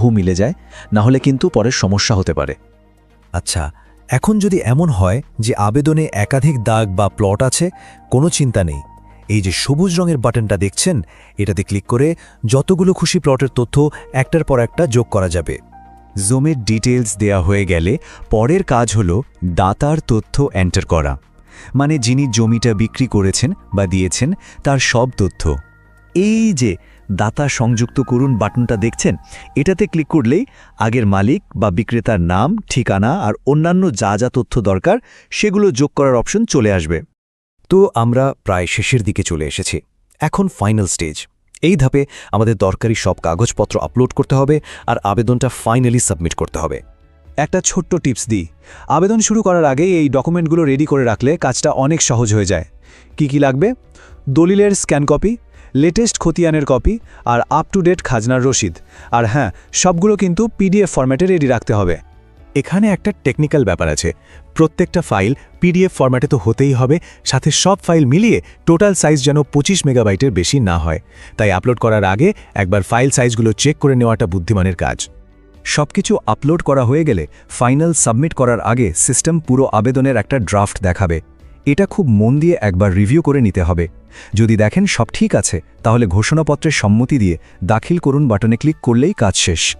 হুবহু মিলে যায় না হলে কিন্তু পরে সমস্যা হতে পারে। আচ্ছা এখন যদি এমন হয় যে আবেদনে একাধিক দাগ বা প্লট আছে, কোনো চিন্তা নেই। এই যে সবুজ রঙের বাটনটা দেখছেন, এটাতে ক্লিক করে যতগুলো খুশি প্লটের তথ্য একটার পর একটা যোগ করা যাবে। জমির ডিটেলস দেয়া হয়ে গেলে পরের কাজ হল দাতার তথ্য এন্টার করা। মানে যিনি জমিটা বিক্রি করেছেন বা দিয়েছেন, তার সব তথ্য। এই যে দাতা সংযুক্ত করুন বাটনটা দেখছেন? এটাতে ক্লিক করলেই আগের মালিক বা বিক্রেতার নাম, ঠিকানা আর অন্যান্য যা যা তথ্য দরকার সেগুলো যোগ করার অপশন চলে আসবে। তো আমরা প্রায় শেষের দিকে চলে এসেছি। এখন ফাইনাল স্টেজ। এই ধাপে আমাদের দরকারি সব কাগজপত্র আপলোড করতে হবে আর আবেদনটা ফাইনালি সাবমিট করতে হবে। একটা ছোট্ট টিপস দিই। আবেদন শুরু করার আগেই এই ডকুমেন্টগুলো রেডি করে রাখলে কাজটা অনেক সহজ হয়ে যায়। কি কি লাগবে? দলিলের স্ক্যান কপি লেটেস্ট খতিয়ানের কপি আর আপ টু ডেট খাজনার রসিদ। আর হ্যাঁ সবগুলো কিন্তু পিডিএফ ফরম্যাটে রেডি রাখতে হবে। এখানে একটা টেকনিক্যাল ব্যাপার আছে। প্রত্যেকটা ফাইল পিডিএফ ফরম্যাটে তো হতেই হবে, সাথে সব ফাইল মিলিয়ে টোটাল সাইজ যেন পঁচিশ মেগাবাইটের বেশি না হয়। তাই আপলোড করার আগে একবার ফাইল সাইজগুলো চেক করে নেওয়াটা বুদ্ধিমানের কাজ। সবকিছু আপলোড করা হয়ে গেলে ফাইনাল সাবমিট করার আগে সিস্টেম পুরো আবেদনের একটা ড্রাফট দেখাবে। এটা খুব মন দিয়ে একবার রিভিউ করে নিতে হবে। যদি দেখেন সব ঠিক আছে, তাহলে ঘোষণাপত্রের সম্মতি দিয়ে দাখিল করুন বাটনে ক্লিক করলেই কাজ শেষ।